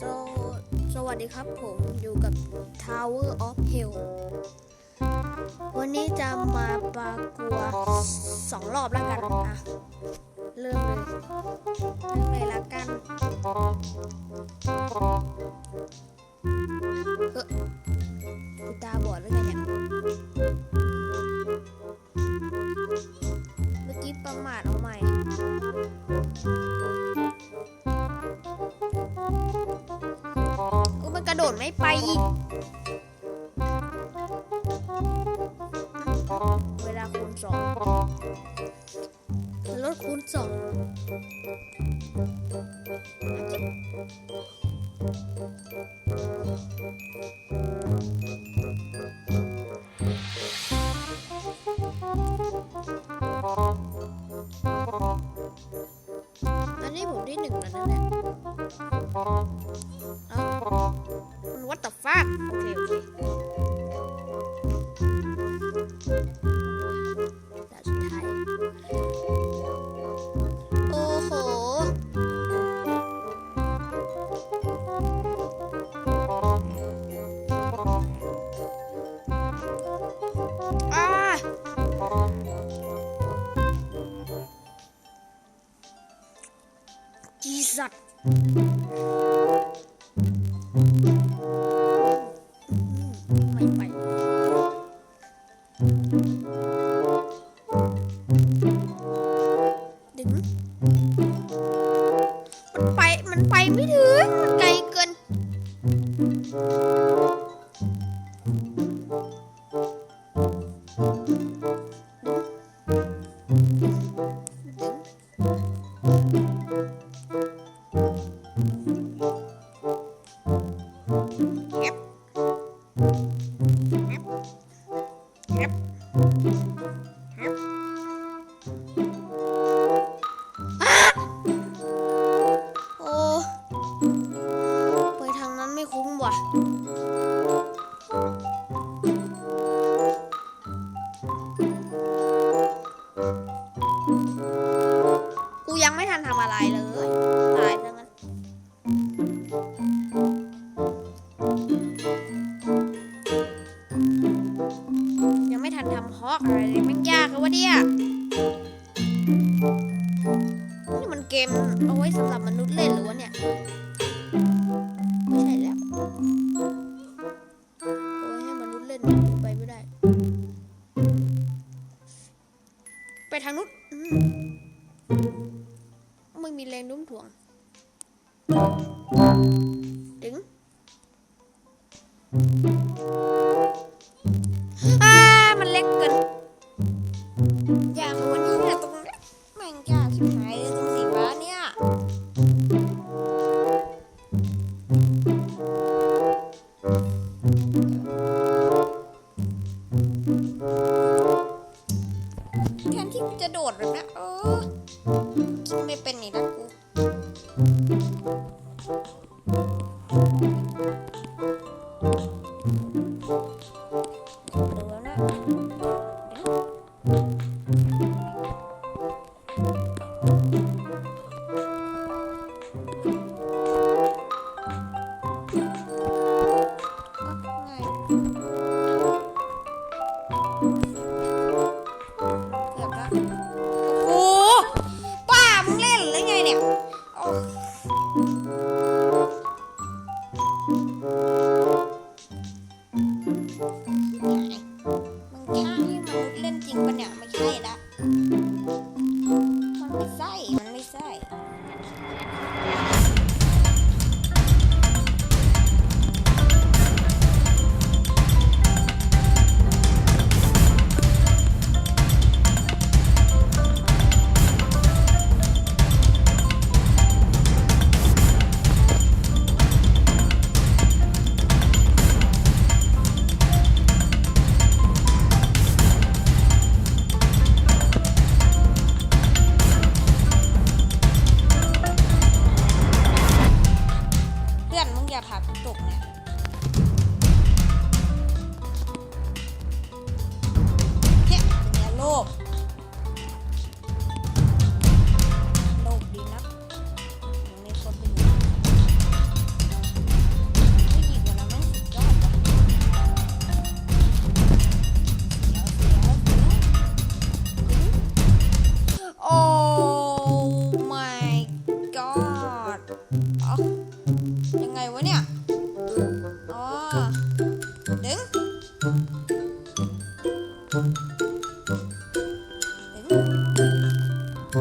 สวสวัสดีครับผมอยู่กับ Tower of Hell วันนี้จะมาปากัวสองรอบแล้วกันอะเริ่มเลยเริ่มเลยละกัน ไม่ไปอีก เวลาคูณสองลดคูณสองอันนี้ผมได้หนึ่งแล้วนะเนี่ยเอา ไม่ไปดึง มันไป มันไปไม่ถึง มันไกลเกินแว่ะ กูยังไม่ทันทำอะไรเลย ตายทั้งนั้นยังไม่ทันทำฮอกอะไรเลยมันยากอะวะเนี่ยนี่มันเกมเอาไว้สำหรับมนุษย์เล่นหรือวะเนี่ย ดึงอ่ามันเล็กเกินอย่างวันนี้เนี่ยตรงเนี้ยแม่งยากชิบหายเลยตรงสีฟ้าเนี่ยแทนที่จะโดดแบบเนี้ยเออ ดูแあ